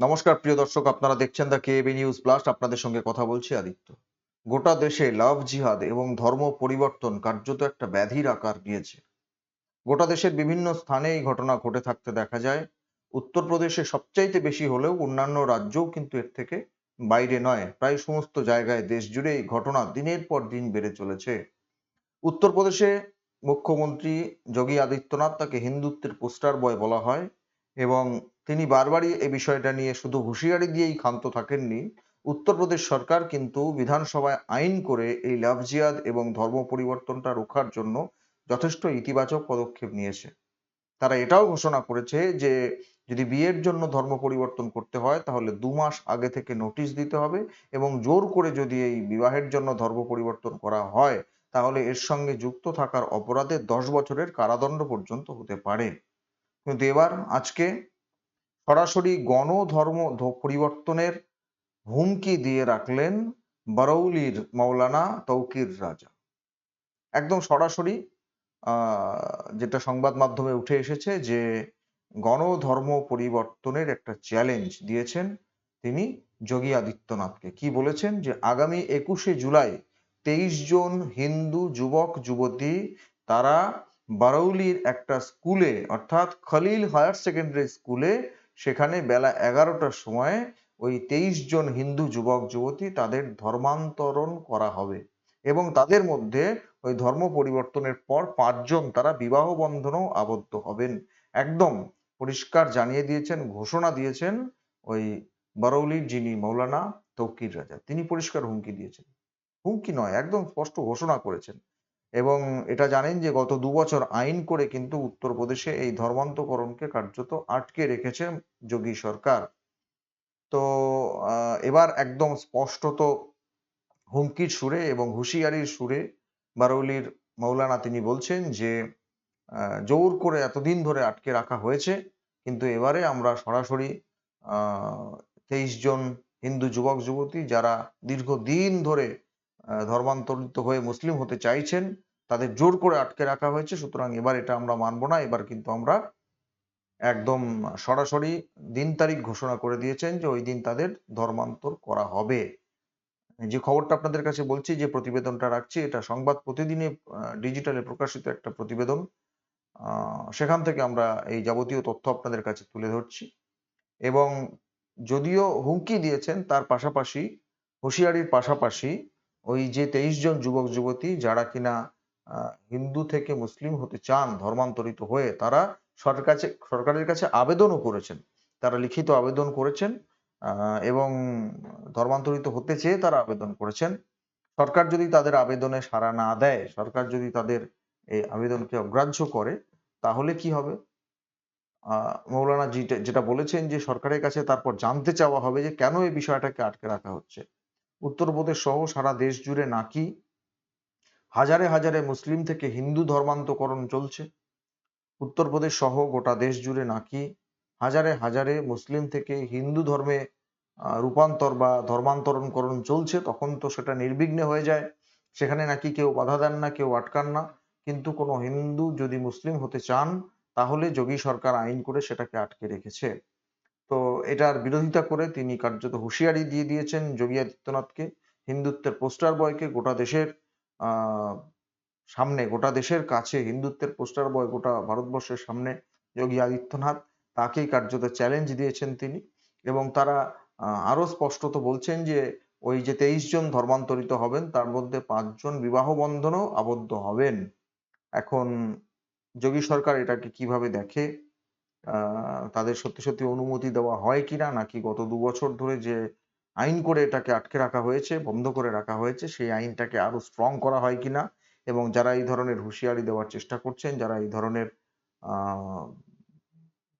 নমস্কার, প্রিয় দর্শক, আপনারা দেখছেন দ্য কেবি নিউজ প্লাস আপনাদের সঙ্গে কথা বলছি আদিত্য। গোটা দেশে লাভ, জিহাদ এবং ধর্ম পরিবর্তন কার্যত একটা ব্যাধির আকার নিয়েছে। গোটা দেশের বিভিন্ন স্থানে এই ঘটনা ঘটে থাকতে দেখা যায়। উত্তরপ্রদেশে সবচাইতে বেশি হলেও অন্যান্য রাজ্যও কিন্তু এর থেকে বাইরে নয়। প্রায় সমস্ত জায়গায় দেশ জুড়ে এই ঘটনা দিনের পর দিন বেড়ে চলেছে। উত্তরপ্রদেশে মুখ্যমন্ত্রী যোগী আদিত্যনাথ তাকে হিন্দুত্বের পোস্টার বয় বলা হয়। এবং তিনি বারবারই এই বিষয়টা নিয়ে শুধু হুঁশিয়ারি দিয়েই ক্ষান্ত থাকেননি। উত্তরপ্রদেশ সরকার কিন্তু বিধানসভায় আইন করে এই লাভ জিহাদ এবং ধর্ম পরিবর্তনটা রোখার জন্য যথেষ্ট ইতিবাচক পদক্ষেপ নিয়েছে। তারা এটাও ঘোষণা করেছে যে, যদি বিয়ের জন্য ধর্ম পরিবর্তন করতে হয়, তাহলে দু মাস আগে থেকে নোটিশ দিতে হবে এবং জোর করে যদি এই বিবাহের জন্য ধর্ম পরিবর্তন করা হয়, তাহলে এর সঙ্গে যুক্ত থাকার অপরাধে দশ বছরের কারাদণ্ড পর্যন্ত হতে পারে। কিন্তু এবার আজকে সরাসরি গণধর্ম পরিবর্তনের হুমকি দিয়ে রাখলেন বারৌলির মৌলানা তৌকির রাজা। একদম সরাসরি যেটা সংবাদ মাধ্যমে উঠে এসেছে যে গণধর্ম পরিবর্তনের একটা চ্যালেঞ্জ দিয়েছেন তিনি যোগী আদিত্যনাথকে। কি বলেছেন? যে আগামী একুশে জুলাই তেইশ জন হিন্দু যুবক, যুবতী তারা বারৌলির একটা স্কুলে, অর্থাৎ খলিল হায়ার সেকেন্ডারি স্কুলে, সেখানে বেলা এগারোটার সময় ওই তেইশ জন হিন্দু যুবক, যুবতী তাদের ধর্মান্তরণ করা হবে এবং তাদের মধ্যে ওই ধর্ম পরিবর্তনের পর পাঁচজন তারা বিবাহ বন্ধনেও আবদ্ধ হবেন। একদম পরিষ্কার জানিয়ে দিয়েছেন, ঘোষণা দিয়েছেন ওই বারৌলির যিনি মৌলানা তৌকির রাজা, তিনি পরিষ্কার হুমকি দিয়েছেন। হুমকি নয়, একদম স্পষ্ট ঘোষণা করেছেন। এবং এটা জানেন যে গত দু বছর আইন করে কিন্তু উত্তরপ্রদেশে এই ধর্মান্তকরণকে কার্যত আটকে রেখেছে যোগী সরকার। তো এবার একদম স্পষ্টত হুমকির সুরে এবং হুঁশিয়ারির সুরে বারৌলির মৌলানা তিনি বলছেন যে জোর করে এতদিন ধরে আটকে রাখা হয়েছে, কিন্তু এবারে আমরা সরাসরি তেইশ জন হিন্দু যুবক যুবতী যারা দীর্ঘদিন ধরে ধর্মান্তরিত হয়ে মুসলিম হতে চাইছেন তাদের জোর করে আটকে রাখা হয়েছে, সুতরাং এবার এটা আমরা মানব না। এবার কিন্তু আমরা একদম সরাসরি দিন তারিখ ঘোষণা করে দিয়েছেন যে ওই দিন তাদের ধর্মান্তর করা হবে। যে খবরটা আপনাদের কাছে বলছি, যে প্রতিবেদনটা রাখছি, এটা সংবাদ প্রতিদিনে ডিজিটালে প্রকাশিত একটা প্রতিবেদন। সেখান থেকে আমরা এই যাবতীয় তথ্য আপনাদের কাছে তুলে ধরছি। এবং যদিও হুমকি দিয়েছেন, তার পাশাপাশি, হুঁশিয়ারির পাশাপাশি ওই যে তেইশ জন যুবক যুবতী যারা কিনা হিন্দু থেকে মুসলিম হতে চান, ধর্মান্তরিত হয়ে তারা সরকার সরকারের কাছে আবেদনও করেছেন। তারা লিখিত আবেদন করেছেন এবং ধর্মান্তরিত হতে চেয়ে তারা আবেদন করেছেন। সরকার যদি তাদের আবেদনে সাড়া না দেয়, সরকার যদি তাদের এই আবেদনকে অগ্রাহ্য করে, তাহলে কি হবে? মৌলানা যেটা বলেছেন যে সরকারের কাছে তারপর জানতে চাওয়া হবে যে কেন এই বিষয়টাকে আটকে রাখা হচ্ছে। উত্তরপ্রদেশ সহ সারা দেশ জুড়ে নাকি হাজারে হাজারে মুসলিম থেকে হিন্দু ধর্মান্তকরণ চলছে। উত্তরপ্রদেশ সহ গোটা দেশ জুড়ে নাকি হাজারে হাজারে মুসলিম থেকে হিন্দু ধর্মে রূপান্তর বা ধর্মান্তরণকরণ চলছে, তখন তো সেটা নির্বিঘ্নে হয়ে যায়। সেখানে নাকি কেউ বাধা দেন না, কেউ আটকান না। কিন্তু কোনো হিন্দু যদি মুসলিম হতে চান, তাহলে যোগী সরকার আইন করে সেটাকে আটকে রেখেছে। তো এটার বিরোধিতা করে তিনি কার্যত হুঁশিয়ারি দিয়ে দিয়েছেন যোগী আদিত্যনাথকে। হিন্দুত্বের পোস্টার বয়কে গোটা দেশের সামনে গোটা দেশের কাছে হিন্দুত্বের পোস্টার বয় গোটা ভারতবর্ষের সামনে যোগী আদিত্যনাথ তাকেই কার্যত চ্যালেঞ্জ দিয়েছেন তিনি এবং তারা আহ, আরও স্পষ্টত বলছেন যে ওই যে তেইশ জন ধর্মান্তরিত হবেন তার মধ্যে পাঁচজন বিবাহ বন্ধনও আবদ্ধ হবেন। এখন যোগী সরকার এটাকে কীভাবে দেখে? তাদের সত্যি সত্যি অনুমতি দেওয়া হয় কিনা নাকি গত দু বছর ধরে যে আইন করে এটাকে আটকে রাখা হয়েছে, বন্ধ করে রাখা হয়েছে, সেই আইনটাকে আরও স্ট্রং করা হয় কিনা এবং যারা এই ধরনের হুঁশিয়ারি দেওয়ার চেষ্টা করছেন, যারা এই ধরনের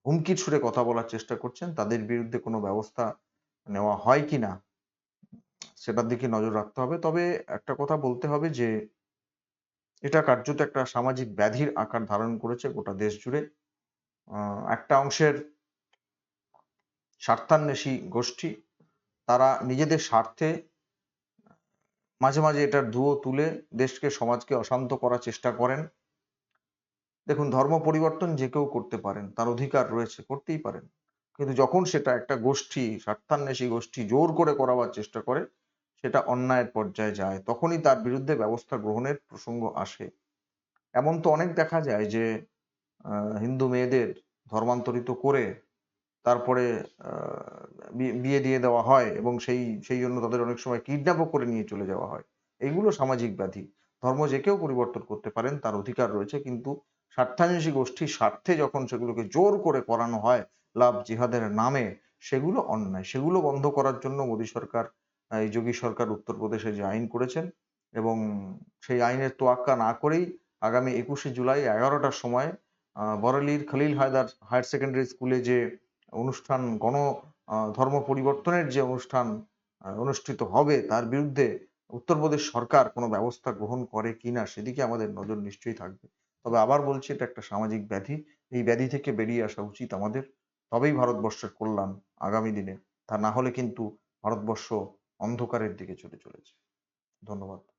হুমকির সুরে কথা বলার চেষ্টা করছেন, তাদের বিরুদ্ধে কোনো ব্যবস্থা নেওয়া হয় কিনা সেটার দিকে নজর রাখতে হবে। তবে একটা কথা বলতে হবে যে, এটা কার্যত একটা সামাজিক ব্যাধির আকার ধারণ করেছে গোটা দেশ জুড়ে। একটা অংশের স্বার্থান্বেষী গোষ্ঠী তারা নিজেদের স্বার্থে মাঝে মাঝে এটার ধুয়ো তুলে দেশকে, সমাজকে অশান্ত করার চেষ্টা করেন। দেখুন, ধর্ম পরিবর্তন যে কেউ করতে পারেন, তার অধিকার রয়েছে, করতেই পারেন। কিন্তু যখন সেটা একটা গোষ্ঠী, স্বার্থান্বেষী গোষ্ঠী জোর করে করাবার চেষ্টা করে, সেটা অন্যায়ের পর্যায়ে যায়, তখনই তার বিরুদ্ধে ব্যবস্থা গ্রহণের প্রসঙ্গ আসে। এমন তো অনেক দেখা যায় যে হিন্দু মেয়েদের ধর্মান্তরিত করে তারপরে বিয়ে দিয়ে দেওয়া হয় এবং সেই সেই জন্য তাদের অনেক সময় কিডন্যাপও করে নিয়ে চলে যাওয়া হয়। এগুলো সামাজিক ব্যাধি। ধর্ম যে কেউ পরিবর্তন করতে পারেন, তার অধিকার রয়েছে, কিন্তু স্বার্থান্বেষী গোষ্ঠীর স্বার্থে যখন সেগুলোকে জোর করে করানো হয়, লাভ জিহাদের নামে, সেগুলো অন্যায়। সেগুলো বন্ধ করার জন্য মোদী সরকার এই যোগী সরকার উত্তরপ্রদেশে যে আইন করেছেন এবং সেই আইনের তোয়াক্কা না করেই আগামী একুশে জুলাই এগারোটার সময় বরেলির খলিল হায়দার হায়ার সেকেন্ডারি স্কুলে যে অনুষ্ঠান গণ ধর্ম পরিবর্তনের যে অনুষ্ঠান অনুষ্ঠিত হবে, তার বিরুদ্ধে উত্তরপ্রদেশ সরকার কোনো ব্যবস্থা গ্রহণ করে কিনা সেদিকে আমাদের নজর নিশ্চয়ই থাকবে। তবে আবার বলছি, এটা একটা সামাজিক ব্যাধি। এই ব্যাধি থেকে বেরিয়ে আসা উচিত আমাদের। তবেই ভারতবর্ষের কল্যাণ আগামী দিনে। তা না হলে কিন্তু ভারতবর্ষ অন্ধকারের দিকে চলে চলেছে। ধন্যবাদ।